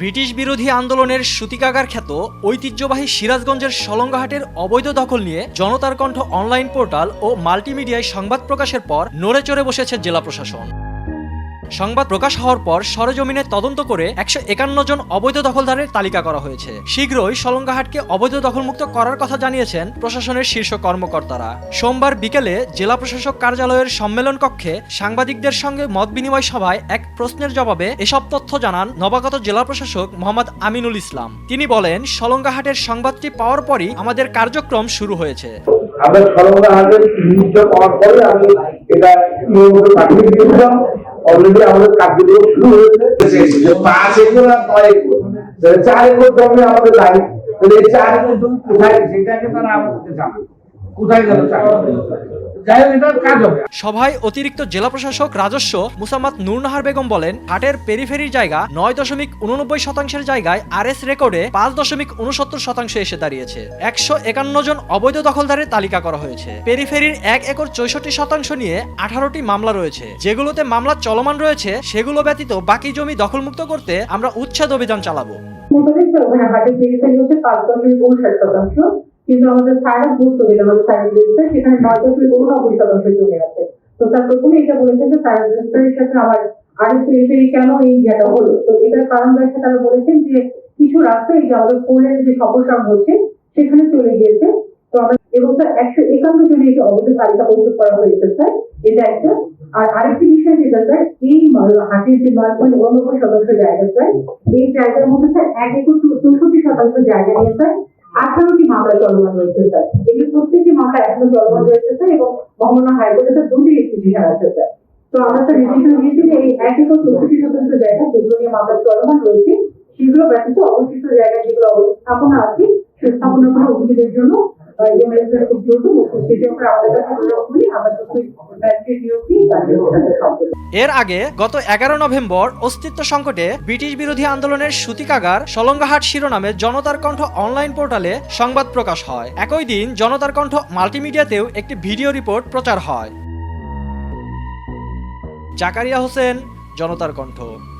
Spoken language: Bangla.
ব্রিটিশ বিরোধী আন্দোলনের সুতিকাগার খ্যাত ঐতিহ্যবাহী সিরাজগঞ্জের সলঙ্গাহাটের অবৈধ দখল নিয়ে জনতার কণ্ঠ অনলাইন পোর্টাল ও মাল্টিমিডিয়ায় সংবাদ প্রকাশের পর নড়ে চড়ে বসেছে জেলা প্রশাসন। সংবাদ প্রকাশ হওয়ার পর সরেজমিনে তদন্ত করে একশো একান্ন জন অবৈধ দখলদারের তালিকা করা হয়েছে। শীঘ্রই সলঙ্গাহাটকে অবৈধ দখলমুক্ত করার কথা জানিয়েছেন প্রশাসনের শীর্ষ কর্মকর্তারা। সোমবার বিকেলে জেলা প্রশাসক কার্যালয়ের সম্মেলন কক্ষে সাংবাদিকদের সঙ্গে মত বিনিময় সভায় এক প্রশ্নের জবাবে এসব তথ্য জানান নবাগত জেলা প্রশাসক মোহাম্মদ আমিনুল ইসলাম। তিনি বলেন সলঙ্গাহাটের সংবাদটি পাওয়ার পরই আমাদের কার্যক্রম শুরু হয়েছে। আমরা সরবরাহ হাটের জিনিসটা পাওয়ার পরে আমি এটা পাঠিয়ে দিয়েছিলাম। অলরেডি আমাদের কার্যক্রম শুরু হয়েছে। পাঁচ একর আর নয় একর। চার একর জমি আমাদের লাগে। তাহলে এই চার একর জমি কোথায়? সেটাকে তারা আমাদের জানাবে কোথায় গেল সভায় অতিরিক্ত জেলা প্রশাসক রাজস্ব মুসাম্মাদ নূরনাহার বেগম বলেন হাটের পেরিফেরির জায়গা নয় দশমিক উননব্বই শতাংশের জায়গায় আর এস রেকর্ডে পাঁচ দশমিক উনসত্তর শতাংশ এসে দাঁড়িয়েছে। একশো একান্ন জন অবৈধ দখলদারের তালিকা করা হয়েছে। পেরিফেরির এক একর চৌষট্টি শতাংশ নিয়ে আঠারোটি মামলা রয়েছে। যেগুলোতে মামলা চলমান রয়েছে সেগুলো ব্যতীত বাকি জমি দখলমুক্ত করতে আমরা উচ্ছেদ অভিযান চালাবো। কিন্তু আমাদের সাইরাস বুথ যেটা আমাদের সাইরাস রেজিস্টার সেখানে নয় দশমিক উননব্বই শতাংশ জমি আছে তো তার প্রথমে এটা বলেছে যে সাইরাস রেজিস্টারের সাথে আমার আর পেরিফেরি কেন এই জায়গা হলো? তো এটার কারণ রয়েছে, তারা বলেছেন যে, কিছু রাস্তা এই যে আমাদের কোলের যে সম্প্রসারণ হচ্ছে, সেখানে চলে গিয়েছে। তো আমরা, এবং স্যার, একশো একান্ন জনের একটি অবৈধ তালিকা প্রস্তুত করা হয়েছে, স্যার, এটা একটা। আর আরেকটি বিষয় যেটা, স্যার, এই হাটের যে নয় পয়েন্ট উননব্বই শতাংশ জায়গা, স্যার, এই জায়গার মধ্যে, স্যার, এক একর চৌষট্টি শতাংশ জায়গা নিয়ে, স্যার আঠারোটি মামলা চলমান রয়েছে স্যার? এগুলো প্রত্যেকটি মামলা এখনও চলমান রয়েছে স্যার, এবং মহামান্য হাইকোর্টে স্যার দুটি বিহার আছে, স্যার। তো আমরা স্যার ডিসিশন দিয়েছি যে এই এক একর চৌষট্টি শতাংশ জায়গা যেগুলো নিয়ে মামলা চলমান রয়েছে, সেগুলো ব্যতীত অবশিষ্ট জায়গা যেগুলো অবস্থাপনা আছে সে স্থাপনা কোনো অভিযোগের জন্য এর আগে গত এগারো নভেম্বর অস্তিত্ব সংকটে ব্রিটিশ বিরোধী আন্দোলনের সুতিকাগার সলঙ্গাহাট শিরোনামে জনতার কণ্ঠ অনলাইন পোর্টালে সংবাদ প্রকাশ হয়। একই দিন জনতার কণ্ঠ মাল্টিমিডিয়াতেও একটি ভিডিও রিপোর্ট প্রচার হয়। জাকারিয়া হোসেন, জনতার কণ্ঠ।